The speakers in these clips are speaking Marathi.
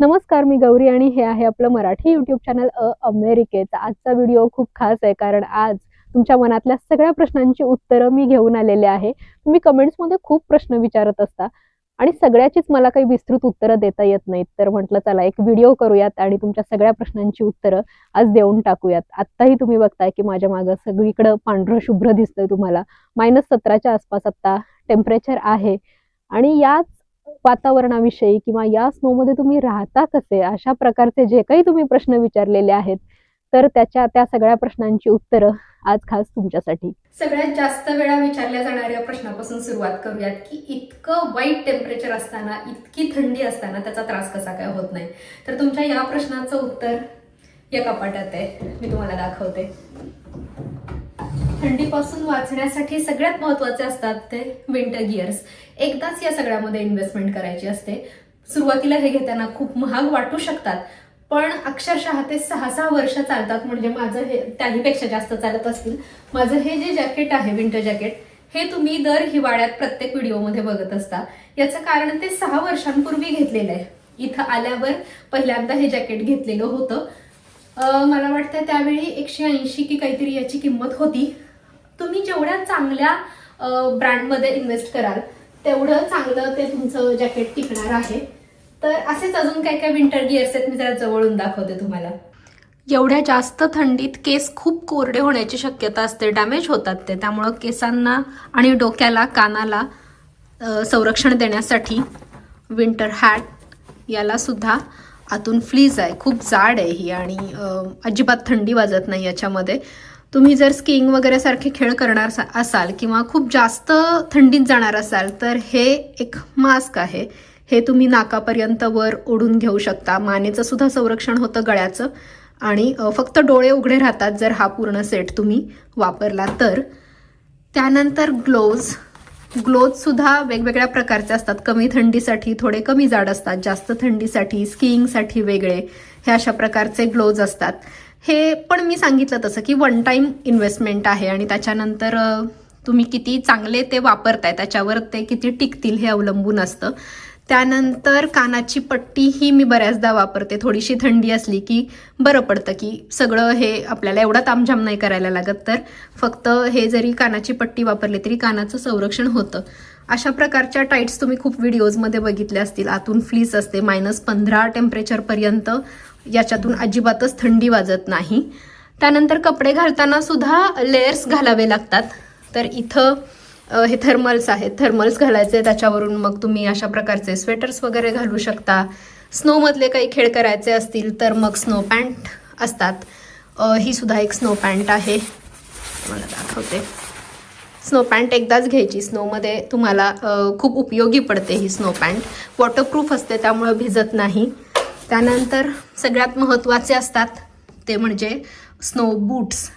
नमस्कार मी गौरी आणि हे आहे आपलं मराठी युट्यूब चॅनल अ अमेरिकेचा. आजचा व्हिडिओ खूप खास आहे कारण आज तुमच्या मनातल्या सगळ्या प्रश्नांची उत्तरं मी घेऊन आलेले आहे. तुम्ही कमेंट्समध्ये खूप प्रश्न विचारत असता आणि सगळ्याचीच मला काही विस्तृत उत्तरं देता येत नाहीत तर म्हटलं चला एक व्हिडिओ करूयात आणि तुमच्या सगळ्या प्रश्नांची उत्तरं आज देऊन टाकूयात. आत्ताही तुम्ही बघताय की माझ्या मागं सगळीकडं पांढरं शुभ्र दिसतंय तुम्हाला. मायनस सतराच्या आसपास आत्ता टेम्परेचर आहे. आणि याच वातावरणाविषयी किंवा या स्नोमध्ये तुम्ही राहता कसे? अशा प्रकारचे जे काही तुम्ही प्रश्न विचारलेले आहेत तर त्याच्या त्या सगळ्या प्रश्नांची उत्तरं आज खास तुमच्यासाठी. सगळ्यात जास्त वेळा विचारल्या जाणाऱ्या प्रश्नापासून सुरुवात करूयात की इतकं वाईट टेम्परेचर असताना इतकी थंडी असताना त्याचा त्रास कसा काय होत नाही? तर तुमच्या या प्रश्नाचं उत्तर या कपाटात आहे. मी तुम्हाला दाखवते. थंडीपासून वाचण्यासाठी सगळ्यात महत्त्वाचे असतात ते विंटर गिअर्स एकदाच या सगळ्यामध्ये इन्व्हेस्टमेंट करायची असते. सुरुवातीला हे घेताना खूप महाग वाटू शकतात पण अक्षरशः ते सहा सहा वर्ष चालतात म्हणजे माझं हे त्याहीपेक्षा जास्त चालत असतील. माझं हे जे जॅकेट आहे विंटर जॅकेट हे तुम्ही दर हिवाळ्यात प्रत्येक व्हिडिओमध्ये बघत असता. याचं कारण ते सहा वर्षांपूर्वी घेतलेलं आहे. इथं आल्यावर पहिल्यांदा हे जॅकेट घेतलेलं होतं. मला वाटतं त्यावेळी एकशे ऐंशी की काहीतरी याची किंमत होती. तुम्ही जेवढ्या चांगल्या ब्रँडमध्ये इन्व्हेस्ट कराल तेवढं चांगलं ते तुमचं जॅकेट टिकणार आहे. तर असेच अजून काय काय विंटर गिअर्स आहेत मी जरा जवळून दाखवते तुम्हाला. एवढ्या जास्त थंडीत केस खूप कोरडे होण्याची शक्यता असते डॅमेज होतात ते. त्यामुळं केसांना आणि डोक्याला कानाला संरक्षण देण्यासाठी विंटर हॅट याला सुद्धा आतून फ्लीज आहे. खूप जाड आहे ही आणि अजिबात थंडी वाजत नाही याच्यामध्ये. तुम्ही जर स्कीइंग वगैरे सारखे खेळ करणार सा- असाल किंवा खूप जास्त थंडीत जाणार असाल तर हे एक मास्क आहे. हे तुम्ही नाकापर्यंत वर ओढून घेऊ शकता. मानेचं सुद्धा संरक्षण होतं गळ्याचं. आणि फक्त डोळे उघडे राहतात जर हा पूर्ण सेट तुम्ही वापरला तर. त्यानंतर ग्लोव्ज ग्लोजसुद्धा वेगवेगळ्या प्रकारचे असतात. कमी थंडीसाठी थोडे कमी जाड असतात. जास्त थंडीसाठी स्कीइंगसाठी वेगळे. हे अशा प्रकारचे ग्लोव्ज असतात. हे पण मी सांगितलं तसं की वन टाईम इन्व्हेस्टमेंट आहे आणि त्याच्यानंतर तुम्ही किती चांगले ते वापरताय त्याच्यावर ते किती टिकतील हे अवलंबून असतं. त्यानंतर कानाची पट्टी ही मी बऱ्याचदा वापरते. थोडीशी थंडी असली की बरं पडतं की सगळं हे आपल्याला एवढा तामझाम नाही करायला लागत. तर फक्त हे जरी कानाची पट्टी वापरली तरी कानाचं संरक्षण होतं. अशा प्रकारच्या टाईट्स तुम्ही खूप व्हिडिओजमध्ये बघितल्या असतील. आतून फ्लीस असते मायनस पंधरा टेम्परेचरपर्यंत याच्यातून अजिबातच थंडी वाजत नाही. त्यानंतर कपडे घालताना सुद्धा लेयर्स घालावे लागतात. तर इथं हे थर्मल्स आहेत. थर्मल्स घालायचे त्याच्यावरून मग तुम्ही अशा प्रकारचे स्वेटर्स वगैरे घालू शकता. स्नोमधले काही खेळ करायचे असतील तर मग स्नो पॅन्ट असतात. ही सुद्धा एक स्नो पॅन्ट आहे. मला दाखवते. स्नो पॅन्ट एकदाच घ्यायची. स्नोमध्ये तुम्हाला खूप उपयोगी पडते ही स्नो पॅन्ट वॉटरप्रूफ असते त्यामुळं भिजत नाही. त्यानंतर सगळ्यात महत्त्वाचे असतात ते म्हणजे स्नो बूट्स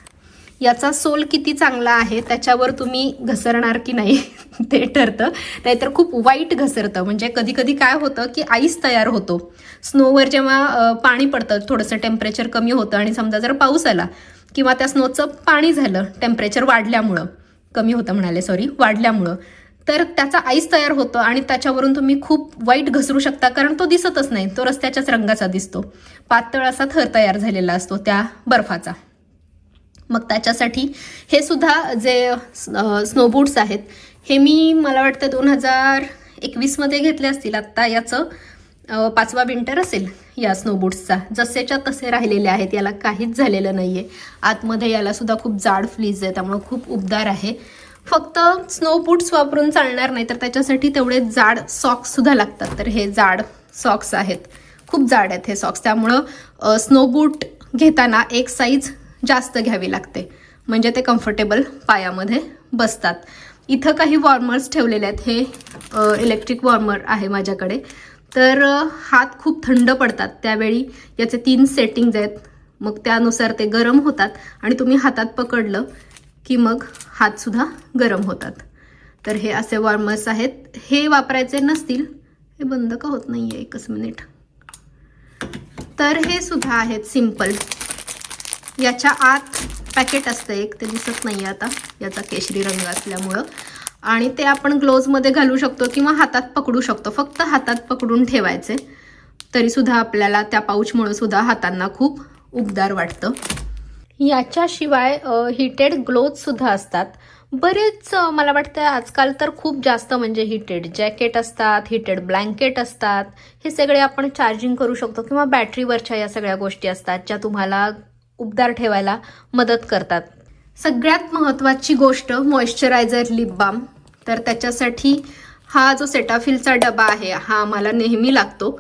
याचा सोल किती चांगला आहे त्याच्यावर तुम्ही घसरणार की नाही ते ठरतं. नाहीतर खूप वाईट घसरतं. म्हणजे कधी कधी काय होतं की आईस तयार होतो. स्नोवर जेव्हा पाणी पडतं थोडंसं टेम्परेचर कमी होतं आणि समजा जर पाऊस आला किंवा त्या स्नोचं पाणी झालं टेम्परेचर वाढल्यामुळं कमी होतं म्हणाले सॉरी वाढल्यामुळं तर त्याचा आईस तयार होतं आणि त्याच्यावरून तुम्ही खूप वाईट घसरू शकता कारण तो दिसतच नाही. तो रस्त्याच्याच रंगाचा दिसतो. पातळ असा थर तयार झालेला असतो त्या बर्फाचा. मग त्याच्यासाठी हे सुद्धा जे स्नोबूट्स आहेत हे मी मला वाटतं दोन हजार एकवीसमध्ये घेतले असतील. आत्ता याचं पाचवा विंटर असेल या स्नोबूट्सचा जसेच्या तसे राहिलेले आहेत याला काहीच झालेलं नाही आहे आतमध्ये याला सुद्धा खूप जाड फ्लीज आहे त्यामुळे खूप उबदार आहे. फक्त स्नो बूट्स वापरून चालणार नाही तर त्याच्यासाठी तेवढे जाड सॉक्स सुद्धा लागतात. तर हे जाड सॉक्स आहेत. खूप जाड आहेत हे सॉक्स त्यामुळं स्नो बूट घेताना एक साईज जास्त घ्यावी लागते. म्हणजे ते कम्फर्टेबल पायामध्ये बसतात. इथं काही वॉर्मर्स ठेवलेले आहेत. हे इलेक्ट्रिक वॉर्मर आहे माझ्याकडे. तर हात खूप थंड पडतात. त्यावेळी याचे तीन सेटिंग्ज आहेत. मग त्यानुसार ते गरम होतात आणि तुम्ही हातात पकडलं की मग हातसुद्धा गरम होतात. तर हे असे वॉर्मर्स आहेत. हे वापरायचे नसतील हे बंद का होत नाही आहे एकच मिनिट तर हे सुद्धा आहेत सिंपल याच्या आत पॅकेट असतं एक ते दिसत नाही आता. याचा केशरी रंग असल्यामुळं. आणि ते आपण ग्लोव्जमध्ये घालू शकतो किंवा हातात पकडू शकतो. फक्त हातात पकडून ठेवायचे. तरीसुद्धा आपल्याला त्या पाऊचमुळं सुद्धा हातांना खूप उबदार वाटतं. याच्याशिवाय हिटेड ग्लोजसुद्धा असतात. बरेच मला वाटतं आजकाल तर खूप जास्त म्हणजे हिटेड जॅकेट असतात हिटेड ब्लँकेट असतात. हे सगळे आपण चार्जिंग करू शकतो किंवा बॅटरीवरच्या या सगळ्या गोष्टी असतात ज्या तुम्हाला उबदार ठेवायला मदत करतात. सगळ्यात महत्त्वाची गोष्ट मॉइश्चरायझर लिप बाम तर त्याच्यासाठी हा जो सेटाफिलचा डबा आहे हा आम्हाला नेहमी लागतो.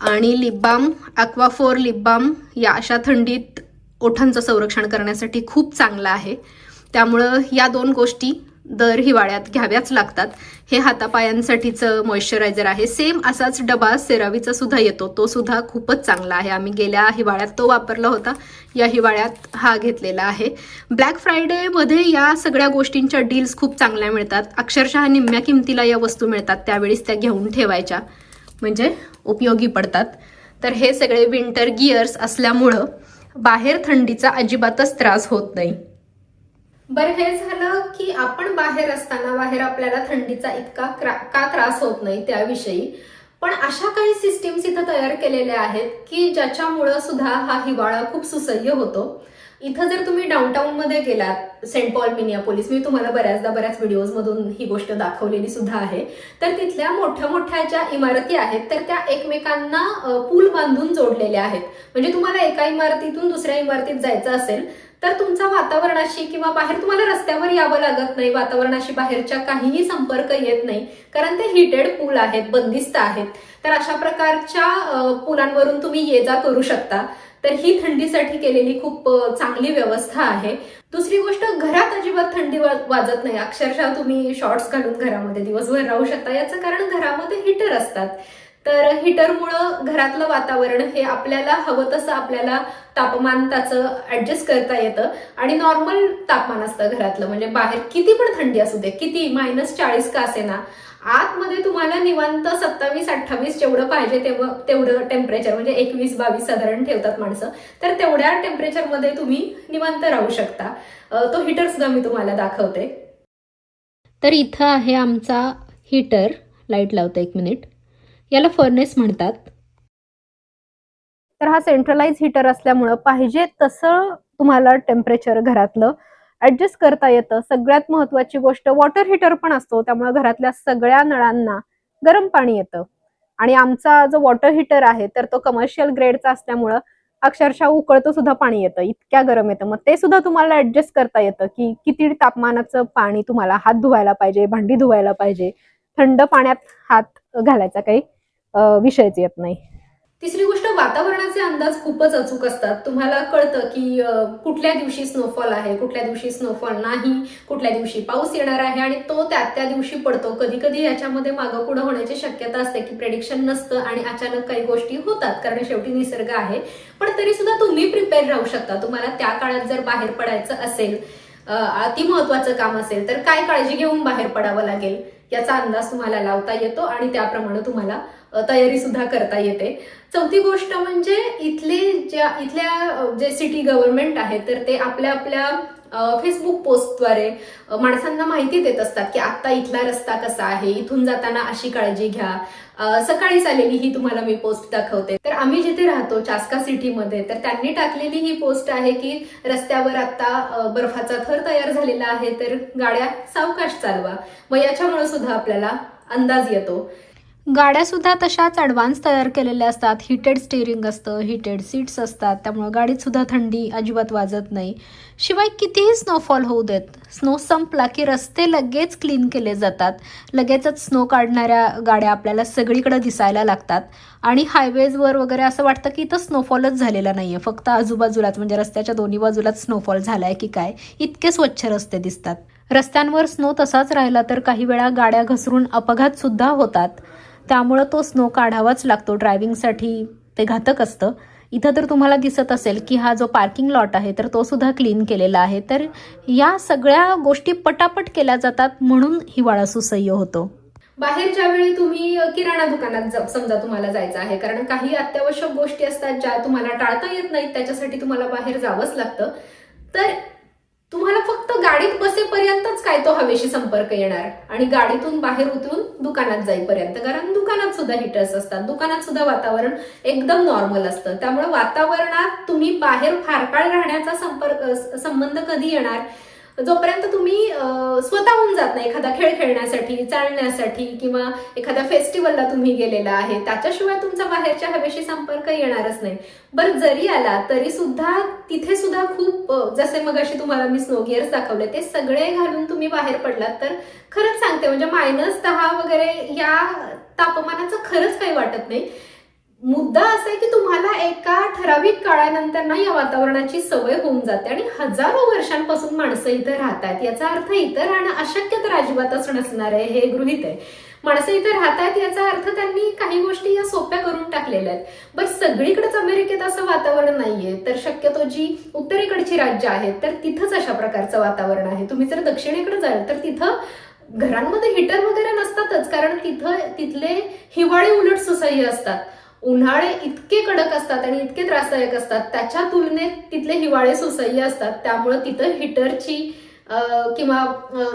आणि lip balm Aquaphor lip balm या अशा थंडीत ओठांचं संरक्षण करण्यासाठी खूप चांगलं आहे. त्यामुळं या दोन गोष्टी दर हिवाळ्यात घ्याव्याच लागतात. हे हातापायांसाठीचं मॉइश्चरायझर आहे. सेम असाच डबा सेरावीचा सुद्धा येतो. तो सुद्धा खूपच चांगला आहे. आम्ही गेल्या हिवाळ्यात तो वापरला होता. या हिवाळ्यात हा घेतलेला आहे. ब्लॅक फ्रायडेमध्ये या सगळ्या गोष्टींच्या डील्स खूप चांगल्या मिळतात. अक्षरशः निम्म्या किमतीला या वस्तू मिळतात. त्यावेळेस त्या घेऊन ठेवायच्या. म्हणजे उपयोगी पडतात. तर हे सगळे विंटर गिअर्स असल्यामुळं बाहेर थंडीचा अजिबातच त्रास होत नाही. बरं हे झालं की आपण बाहेर असताना बाहेर आपल्याला थंडीचा इतका का त्रास होत नाही त्याविषयी. पण अशा काही सिस्टीम्स इथं तयार केलेल्या आहेत की ज्याच्यामुळं सुद्धा हा हिवाळा खूप सुसह्य होतो. इथं जर तुम्ही डाऊनटाऊन मध्ये गेलात सेंट पॉल मिनियापोलिस मी तुम्हाला बऱ्याचदा बऱ्याच व्हिडिओज मधून ही गोष्ट दाखवलेली सुद्धा आहे. तर तिथल्या मोठ्या मोठ्या ज्या इमारती आहेत तर त्या एकमेकांना पूल बांधून जोडलेल्या आहेत. म्हणजे तुम्हाला एका इमारतीतून दुसऱ्या इमारतीत जायचं असेल तर तुमचा वातावरणाशी किंवा बाहेर तुम्हाला रस्त्यावर यावं लागत नाही वातावरणाशी बाहेरच्या काहीही संपर्क येत नाही कारण ते हिटेड पूल आहेत बंदिस्त आहेत. तर अशा प्रकारच्या पुलांवरून तुम्ही ये जा करू शकता. तर ही थंडीसाठी केलेली खूप चांगली व्यवस्था आहे. दुसरी गोष्ट घरात अजिबात थंडी वाजत नाही. अक्षरशः तुम्ही शॉर्ट्स घालून घरामध्ये दिवसभर राहू शकता. याचं कारण घरामध्ये हिटर असतात. तर हिटरमुळं घरातलं वातावरण हे आपल्याला हवं तसं आपल्याला तापमान त्याचं ऍडजस्ट करता येतं. आणि नॉर्मल तापमान असतं घरातलं. म्हणजे बाहेर किती पण थंडी असू दे किती मायनस चाळीस का असे ना आतमध्ये तुम्हाला निवांत सत्तावीस अठ्ठावीस जेवढं पाहिजे तेवढं तेवढं टेम्परेचर म्हणजे एकवीस बावीस साधारण ठेवतात माणसं. तर तेवढ्या टेम्परेचरमध्ये तुम्ही निवांत राहू शकता. तो हिटर सुद्धा मी तुम्हाला दाखवते. तर इथं आहे आमचा हीटर लाइट लावते एक मिनिट याला फर्नेस म्हणतात. तर हा सेंट्रलाइज हीटर असल्यामुळं पाहिजे तसं तुम्हाला टेम्परेचर घरातलं ऍडजस्ट करता येतं. सगळ्यात महत्वाची गोष्ट वॉटर हीटर पण असतो. त्यामुळे घरातल्या सगळ्या नळांना गरम पाणी येतं. आणि आमचा जो वॉटर हीटर आहे तर तो कमर्शियल ग्रेडचा असल्यामुळं अक्षरशः उकळतं सुद्धा पाणी येतं. इतक्या गरम येतं. मग ते सुद्धा तुम्हाला ऍडजस्ट करता येतं की किती तापमानाचं पाणी तुम्हाला हात धुवायला पाहिजे भांडी धुवायला पाहिजे थंड पाण्यात हात घालायचा काही विषयच येत नाही. तिसरी गोष्ट वातावरणाचे अंदाज खूपच अचूक असतात. तुम्हाला कळतं की कुठल्या दिवशी स्नोफॉल आहे कुठल्या दिवशी स्नोफॉल नाही कुठल्या दिवशी पाऊस येणार आहे आणि तो त्या त्या दिवशी पडतो. कधी कधी याच्यामध्ये मागं पुढं होण्याची शक्यता असते की प्रेडिक्शन नसतं आणि अचानक काही गोष्टी होतात कारण शेवटी निसर्ग आहे. पण तरी सुद्धा तुम्ही प्रिपेअर राहू शकता. तुम्हाला त्या काळात जर बाहेर पडायचं असेल अति महत्वाचं काम असेल तर काय काळजी घेऊन बाहेर पडावं लागेल? याचा अंदाज तुम्हाला लावता येतो आणि त्याप्रमाणे तुम्हाला तयारी सुद्धा करता येते. चौथी गोष्ट म्हणजे इथले ज्या इथल्या जे सिटी गव्हर्नमेंट आहे तर ते आपल्या आपल्या फेसबुक पोस्टद्वारे माणसांना माहिती देत असतात की आता इथला रस्ता कसा आहे इथून जाताना अशी काळजी घ्या. सकाळीच आलेली ही तुम्हाला मी पोस्ट दाखवते. तर आम्ही जिथे राहतो चास्का सिटीमध्ये तर त्यांनी टाकलेली ही पोस्ट आहे की रस्त्यावर आता बर्फाचा थर तयार झालेला आहे तर गाड्या सावकाश चालवा. मग याच्यामुळे सुद्धा आपल्याला अंदाज येतो. गाड्यासुद्धा तशाच ॲडव्हान्स तयार केलेल्या असतात. हिटेड स्टेअरिंग असतं हिटेड सीट्स असतात. त्यामुळे गाडीतसुद्धा थंडी अजिबात वाजत नाही. शिवाय कितीही स्नोफॉल होऊ देत स्नो संपला की रस्ते लगेच क्लीन केले जातात. लगेचच स्नो काढणाऱ्या गाड्या आपल्याला सगळीकडे दिसायला लागतात. आणि हायवेजवर वगैरे असं वाटतं की इथं स्नोफॉलच झालेला नाही आहे फक्त आजूबाजूलाच म्हणजे रस्त्याच्या दोन्ही बाजूलाच स्नोफॉल झालाय की काय इतके स्वच्छ रस्ते दिसतात. रस्त्यांवर स्नो तसाच राहिला तर काही वेळा गाड्या घसरून अपघातसुद्धा होतात. त्यामुळं तो स्नो काढावाच लागतो ड्रायव्हिंगसाठी ते घातक असतं. इथं तर तुम्हाला दिसत असेल की हा जो पार्किंग लॉट आहे तर तो सुद्धा क्लीन केलेला आहे. तर या सगळ्या गोष्टी पटापट केल्या जातात म्हणून हिवाळा सुसह्य होतो. बाहेरच्या वेळी तुम्ही किराणा दुकानात समजा तुम्हाला जायचं आहे कारण काही अत्यावश्यक गोष्टी असतात ज्या तुम्हाला टाळता येत नाहीत त्याच्यासाठी तुम्हाला बाहेर जावंच लागतं. तर गाडीत बसेपर्यंतच काय तो हवेशी संपर्क येणार? आणि गाडीतून बाहेर उतरून दुकानात जाईपर्यंत. कारण दुकानात सुद्धा हिटर्स असतात. दुकानात सुद्धा वातावरण एकदम नॉर्मल असतं. त्यामुळे वातावरणात तुम्ही बाहेर फारकाळ राहण्याचा संपर्क संबंध कधी येणार? जोपर्यंत तुम्ही स्वतःहून जात नाही एखादा खेळ खेळण्यासाठी चालण्यासाठी किंवा एखाद्या फेस्टिवलला तुम्ही गेलेला आहे त्याच्याशिवाय तुमचा बाहेरच्या हवेशी संपर्क येणारच नाही. बरं जरी आला तरी सुद्धा तिथे सुद्धा खूप जसे मग अशी तुम्हाला मी स्नो गिअर्स दाखवले ते सगळे घालून तुम्ही बाहेर पडलात तर खरंच सांगते म्हणजे मायनस दहा वगैरे या तापमानाचं खरंच काही वाटत नाही. मुद्दा असा आहे की तुम्हाला एका ठराविक काळानंतर ना या वातावरणाची सवय होऊन जाते आणि हजारो वर्षांपासून माणसं इथं राहतात. याचा अर्थ इथं राहणं अशक्य तर अजिबातच नसणार आहे हे गृहित आहे. माणसं इथं राहतात याचा अर्थ त्यांनी काही गोष्टी या सोप्या करून टाकलेल्या आहेत. बस सगळीकडेच अमेरिकेत असं वातावरण नाहीये. तर शक्यतो जी उत्तरेकडची राज्य आहेत तर तिथंच अशा प्रकारचं वातावरण आहे. तुम्ही जर दक्षिणेकडे जाल तर तिथं घरांमध्ये हिटर वगैरे नसतातच कारण तिथं तिथले हिवाळे उलट सुसह्य असतात. उन्हाळे इतके कडक असतात आणि इतके त्रासदायक असतात त्याच्या तुलनेत तिथले हिवाळे सुसह्य असतात. त्यामुळं तिथं हिटरची किंवा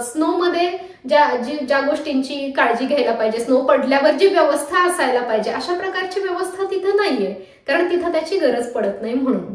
स्नोमध्ये ज्या जी ज्या गोष्टींची काळजी घ्यायला पाहिजे स्नो पडल्यावर जी व्यवस्था असायला पाहिजे अशा प्रकारची व्यवस्था तिथं नाहीये. कारण तिथं त्याची गरज पडत नाही म्हणून.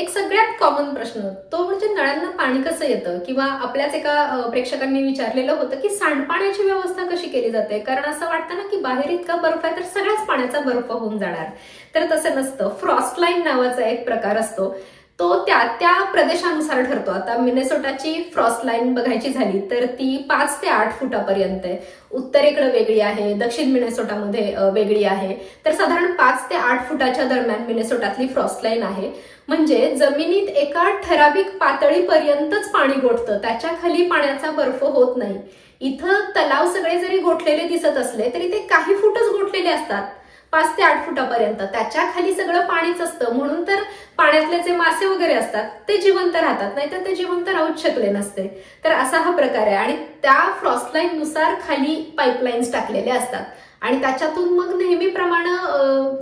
एक सगळ्यात कॉमन प्रश्न. तो म्हणजे नळांना पाणी कसं येतं? किंवा आपल्याच एका प्रेक्षकांनी विचारलेलं होतं की सांडपाण्याची व्यवस्था कशी केली जाते? कारण असं वाटतं ना की बाहेर इतका बर्फ आहे तर सगळ्याच पाण्याचा बर्फ होऊन जाणार. तर तसं नसतं. फ्रॉस्ट लाईन नावाचा एक प्रकार असतो. तो त्या त्या प्रदेशानुसार ठरतो. आता मिनेसोटाची फ्रॉस्ट लाईन बघायची झाली तर ती पाच ते आठ फुटापर्यंत आहे. उत्तरेकडे वेगळी आहे दक्षिण मिनेसोटामध्ये वेगळी आहे. तर साधारण पाच ते आठ फुटाच्या दरम्यान मिनेसोटातली फ्रॉस्ट लाईन आहे. म्हणजे जमिनीत एका ठराविक पातळीपर्यंतच पाणी गोठतं. त्याच्याखाली पाण्याचा बर्फ होत नाही. इथं तलाव सगळे जरी गोठलेले दिसत असले तरी ते काही फुटच गोठलेले असतात. पाच ते आठ फुटापर्यंत. त्याच्याखाली सगळं पाणीच असतं. म्हणून तर पाण्यातले जे मासे वगैरे असतात ते जिवंत राहतात. नाहीतर ते जिवंत राहूच शकले नसते. तर असा हा प्रकार आहे. आणि त्या फ्रॉस्टलाईन नुसार खाली पाईपलाईन्स टाकलेल्या असतात. आणि त्याच्यातून मग नेहमीप्रमाणे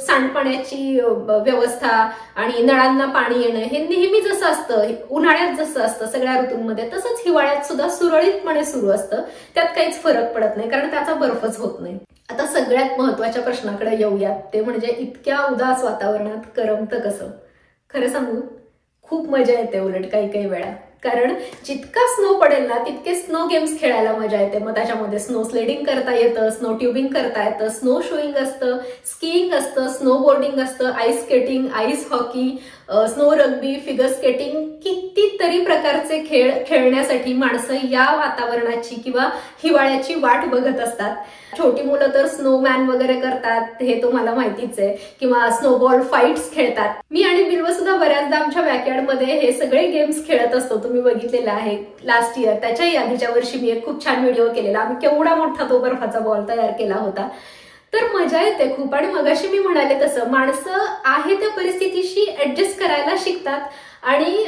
सांडपाण्याची व्यवस्था आणि नळांना पाणी येणं हे नेहमी जसं असतं उन्हाळ्यात जसं असतं सगळ्या ऋतूंमध्ये तसंच हिवाळ्यात सुद्धा सुरळीतपणे सुरू असतं. त्यात काहीच फरक पडत नाही कारण त्याचा बर्फच होत नाही. आता सगळ्यात महत्त्वाच्या प्रश्नाकडे येऊयात. ते म्हणजे इतक्या उदास वातावरणात करमतं कसं? खरं सांगू खूप मजा येते उलट काही काही वेळा. कारण जितका स्नो पडेल ना तितके स्नो गेम्स खेळायला मजा येते. मग त्याच्यामध्ये स्नो स्लेडिंग करता येतं स्नो ट्युबिंग करता येतं स्नो शोईंग असतं स्कीइंग असतं स्नो बोर्डिंग असतं ice skating ice hockey snow rugby figure skating कितीतरी प्रकारचे खेळ खेळण्यासाठी माणसं या वातावरणाची किंवा हिवाळ्याची वाट बघत असतात. छोटी मुलं तर स्नोमॅन वगैरे करतात हे तुम्हाला माहितीच आहे. किंवा स्नोबॉल फाईट्स खेळतात. मी आणि बिल्व सुद्धा बऱ्याचदा आमच्या बॅकयार्डमध्ये हे सगळे गेम्स खेळत असतो. तुम्ही बघितलेला आहे लास्ट इयर त्याच्याही आधीच्या वर्षी मी एक खूप छान व्हिडिओ केलेला. आम्ही केवढा मोठा तो बर्फाचा बॉल तयार केला होता. तर मजा येते खूप. आणि मगाशी मी म्हणाले तसं माणसं आहे त्या परिस्थितीशी ऍडजस्ट करायला शिकतात. आणि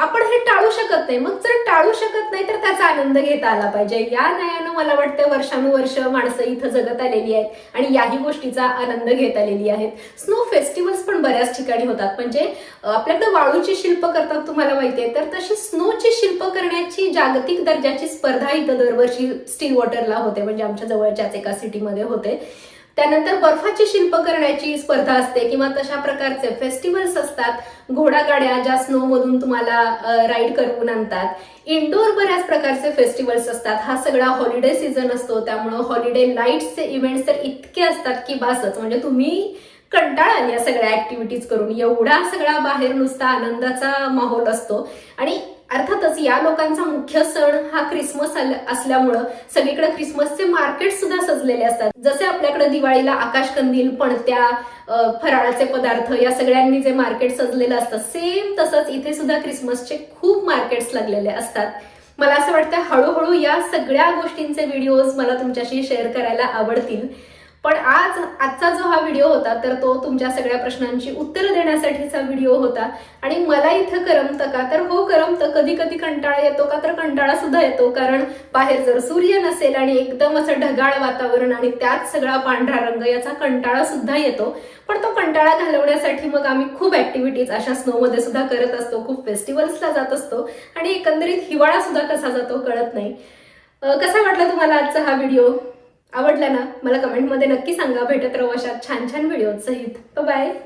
आपण हे टाळू शकत नाही. मग जर टाळू शकत नाही तर त्याचा आनंद घेता आला पाहिजे. या नयानं मला वाटतं वर्षानुवर्ष माणसं इथं जगत आलेली आहेत आणि याही गोष्टीचा आनंद घेत आलेली आहेत. स्नो फेस्टिवल्स पण बऱ्याच ठिकाणी होतात. म्हणजे आपल्याकडे वाळूची शिल्प करतात तुम्हाला माहितीये तर तशी स्नोची शिल्प करण्याची जागतिक दर्जाची स्पर्धा इथं दरवर्षी स्टील वॉटरला होते. म्हणजे आमच्या जवळच्याच एका सिटीमध्ये होते. त्यानंतर बर्फाची शिल्प करण्याची स्पर्धा असते किंवा तशा प्रकारचे फेस्टिवल्स असतात. घोडागाड्या ज्या स्नो मधून तुम्हाला राईड करून आणतात. इंडोर बऱ्याच प्रकारचे फेस्टिवल्स असतात. हा सगळा हॉलिडे सीझन असतो. त्यामुळं हॉलिडे लाईट्सचे इव्हेंट्स तर इतके असतात की बासच. म्हणजे तुम्ही कंटाळा या सगळ्या ऍक्टिव्हिटीज करून. एवढा सगळा बाहेर नुसता आनंदाचा माहोल असतो. आणि अर्थातच या लोकांचा मुख्य सण हा क्रिसमस असल्यामुळं सगळीकडे क्रिसमसचे मार्केट सुद्धा सजलेले असतात. जसे आपल्याकडे दिवाळीला आकाशकंदील पणत्या फराळाचे पदार्थ या सगळ्यांनी जे मार्केट सजलेलं असतं सेम तसंच इथे सुद्धा क्रिसमसचे खूप मार्केट्स लागलेले असतात. मला असं वाटतं हळूहळू या सगळ्या गोष्टींचे व्हिडिओज मला तुमच्याशी शेअर करायला आवडतील. पण आज आजचा जो हा व्हिडिओ होता तर तो तुमच्या सगळ्या प्रश्नांची उत्तरं देण्यासाठीचा व्हिडिओ होता. आणि मला इथं करमतं का? तर हो करमतं. कधी कधी कंटाळा येतो का? तर कंटाळा सुद्धा येतो. कारण बाहेर जर सूर्य नसेल आणि एकदम असं ढगाळ वातावरण आणि त्यात सगळा पांढरा रंग याचा कंटाळा सुद्धा येतो. पण तो कंटाळा घालवण्यासाठी मग आम्ही खूप ऍक्टिव्हिटीज अशा स्नोमध्ये सुद्धा करत असतो. खूप फेस्टिवल्सला जात असतो. आणि एकंदरीत हिवाळा सुद्धा कसा जातो कळत नाही. कसा वाटला तुम्हाला आजचा हा व्हिडिओ आवडला ना? मला कमेंटमध्ये नक्की सांगा. भेटत राहू अशा छान छान व्हिडिओ सहित. बाय